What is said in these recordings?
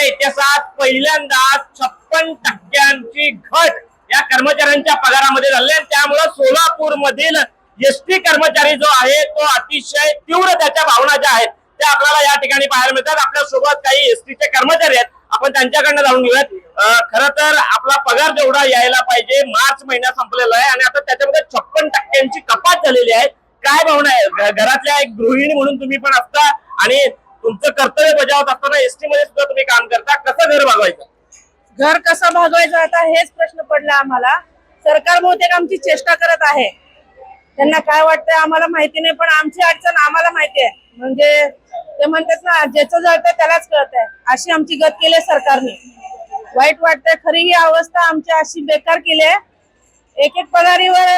रेल्वेच्या इतिहासात पहिल्यांदा छप्पन टक्क्यांची घट या कर्मचाऱ्यांच्या पगारामध्ये झाली आणि त्यामुळे सोलापूर मधील एसटी कर्मचारी जो आहे तो अतिशय तीव्र त्याच्या भावना ज्या आहेत त्या आपल्याला या ठिकाणी पाहायला मिळतात. आपल्यासोबत काही एसटीचे कर्मचारी आहेत. आपण त्यांच्याकडनं जाऊन घेऊयात. खर खरं तर आपला पगार जेवढा यायला पाहिजे मार्च महिना संपलेला आहे आणि आता त्याच्यामध्ये छप्पन टक्क्यांची कपात झालेली आहे. काय भावना आहे? घरातल्या एक गृहिणी म्हणून तुम्ही पण असता आणि तुमचं कर्तव्य बजावत असताना एसटी मध्ये सुद्धा तुम्ही काम करता. कसं घर भागवायचं? घर कसं भागवायचं? आता हेच प्रश्न पडला आम्हाला. सरकार बहुतेक आमची चेष्टा करत आहे. त्यांना काय वाटतंय आम्हाला माहिती नाही पण आमची अडचण आम्हाला माहिती आहे. म्हणजे ते म्हणतात ना ज्याचं जळतंय त्यालाच कळतंय. अशी आमची गत केली आहे सरकारने. वाईट वाटतंय खरी ही अवस्था आमची अशी बेकार केली आहे. एक एक पगारीवर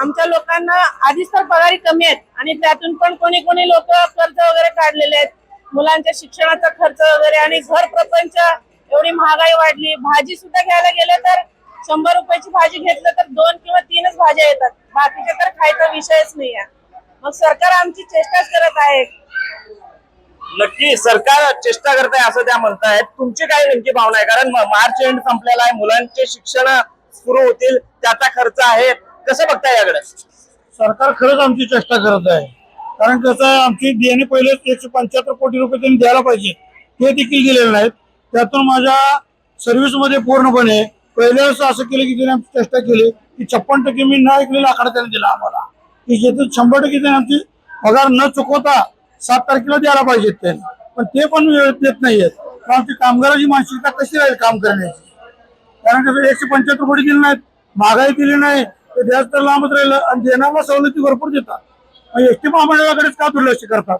आमच्या लोकांना आधीच तर पगारी कमी आहेत. आणि त्यातून पण कोणी कोणी लोक कर्ज वगैरे काढलेले आहेत. मुलांच्या शिक्षणाचा खर्च वगैरे आणि घर प्रपंच एवढी महागाई वाढली. भाजी सुद्धा घ्यायला गेलं तर शंभर रुपयाची भाजी घेतलं तर दोन किंवा तीनच भाज्या येतात. बाकीचे तर खायचा विषयच नाही आहे मग सरकार आमची चेष्टाच करत आहे. नक्की सरकार चेष्टा करत आहे असं त्या म्हणतायत. तुमची काय नेमकी भावना आहे? कारण मार्च एंड संपलेला आहे मुलांचे शिक्षण सुरू होतील त्याचा खर्च आहे. कसं बघताय याकडे? सरकार खरंच आमची चेष्टा करत आहे. कारण कसं आहे, आमची देणे पहिले एकशे पंच्याहत्तर कोटी रुपये त्यांनी द्यायला पाहिजे. ते देखील दिलेले नाहीत. त्यातून माझ्या सर्व्हिसमध्ये पूर्णपणे पहिल्या असं केलं की त्याने आमची चेष्टा केली की छप्पन टक्के मी न ऐकलेला आकडा त्याने दिला आम्हाला. की शेतीत शंभर टक्के त्यांनी आमची पगार न चुकवता सात तारखेला द्यायला पाहिजेत त्यांनी. पण ते पण वेळेत देत नाहीयेत. आमची कामगाराची मानसिकता कशी राहील काम करण्याची? कारण कसं एकशे पंच्याहत्तर कोटी दिले नाहीत महागाई दिली नाही तर व्याज तर लांबच राहिलं आणि देण्याला सवलती भरपूर देतात. एस टी महामंडळाकडेच का दुर्लक्ष करतात?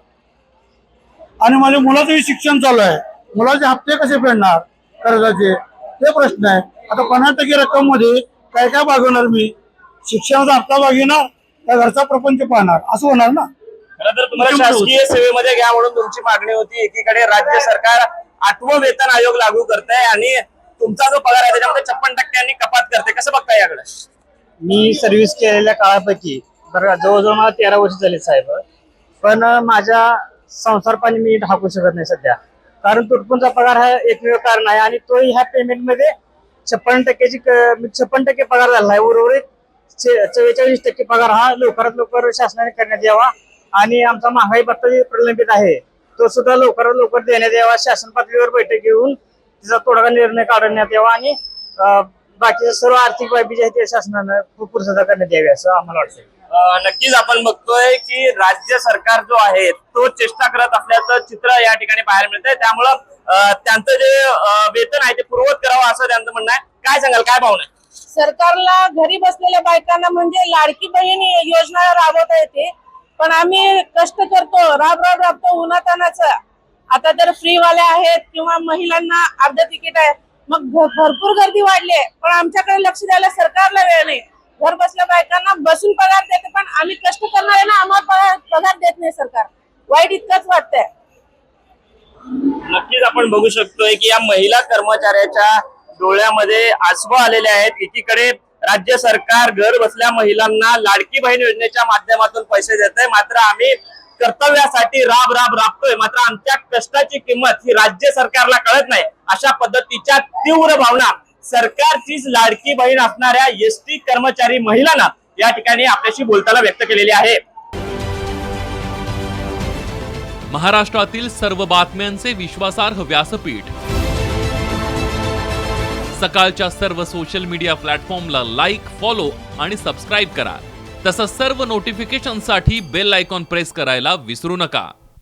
आणि माझ्या मुलाचंही शिक्षण चालू आहे. मुलाचे हप्ते कसे फेडणार कर्जाचे? ते प्रश्न आहे. आता पन्नास टक्के रक्कममध्ये काय काय भागवणार मी? शिक्षणाचा हप्ता भागविणार त्या घरचा प्रपंच पाहणार? असं होणार ना? खरं तर तुम्हाला शासकीय सेवेमध्ये घ्या म्हणून तुमची मागणी होती. एकीकडे राज्य सरकार आठवं वेतन आयोग लागू करत आहे आणि तुमचा जो पगार आहे त्याच्यामध्ये छप्पन टक्क्यांनी कपात करते कसं बघताय याकडे? मी सर्व्हिस केलेल्या काळापैकी बरं जवळजवळ मला तेरा वर्ष झाले साहेब. पण माझ्या संसार पाणी मी ढाकू शकत नाही सध्या. कारण तुटपुंचा पगार हा एकमेव कारण आहे आणि तोही ह्या पेमेंटमध्ये छप्पन टक्क्याची म्हणजे छप्पन टक्के पगार झाला आहे. उर्वरित चे- चव्वेचाळीस टक्के पगार हा लवकरात लवकर शासनाने करण्यात यावा आणि आमचा महागाई भत्ता जे प्रलंबित आहे तो सुद्धा लवकरात लवकर देण्यात यावा. शासन पातळीवर बैठक घेऊन तिचा तोडगा निर्णय काढण्यात यावा आणि बाकीच्या सर्व आर्थिक बाबी ज्या आहेत त्या शासनानं पूर्तता करण्यात यावी असं आम्हाला वाटतं नक्कीच आपण बघतोय की राज्य सरकार जो आहे तो चेष्टा करत असल्याचं चित्र या ठिकाणी पाहायला मिळतंय. त्यामुळं त्यांचं जे वेतन आहे ते पूर्वत करावं असं त्यांचं म्हणणं आहे. काय सांगाल काय भावना आहे? सरकारला घरी बसलेल्या बायकांना म्हणजे लाडकी बहीण योजना राबवता येते पण आम्ही कष्ट करतो राब राब राबतो उन्हातानाच. आता जर फ्री वाले आहेत किंवा महिलांना अर्ध तिकीट आहे मग भरपूर गर्दी वाढली आहे पण आमच्याकडे लक्ष द्यायला सरकारला वेळ नाही. घर बसल्या बायकांना बसून पगार देते पण आम्ही कष्ट करणार ना आम्हाला पगार पगार देत नाही सरकार. वाईट इतकंच वाटतंय. नक्कीच आपण बघू शकतोय की या महिला कर्मचाऱ्याच्या डोळ्यामध्ये आसव आलेले आहेत. एकीकडे राज्य सरकार घर बसल्या महिलांना लाडकी बहीण योजनेच्या माध्यमातून पैसे देत आहे मात्र आम्ही कर्तव्यासाठी राब राब राबतोय. मात्र आमच्या कष्टाची किंमत ही राज्य सरकारला कळत नाही. अशा पद्धतीच्या तीव्र भावना सरकारचीच लाडकी बहीण असणाऱ्या एसटी कर्मचारी महिलांना या ठिकाणी आपल्याशी बोलताना व्यक्त केलेली आहे. महाराष्ट्रातील सर्व बातम्यांचे विश्वासार्ह व्यासपीठ. सकाळच्या सर्व सोशल मीडिया प्लॅटफॉर्मला लाईक फॉलो आणि सबस्क्राईब करा. तसंच सर्व नोटिफिकेशनसाठी बेल आयकॉन प्रेस करायला विसरू नका.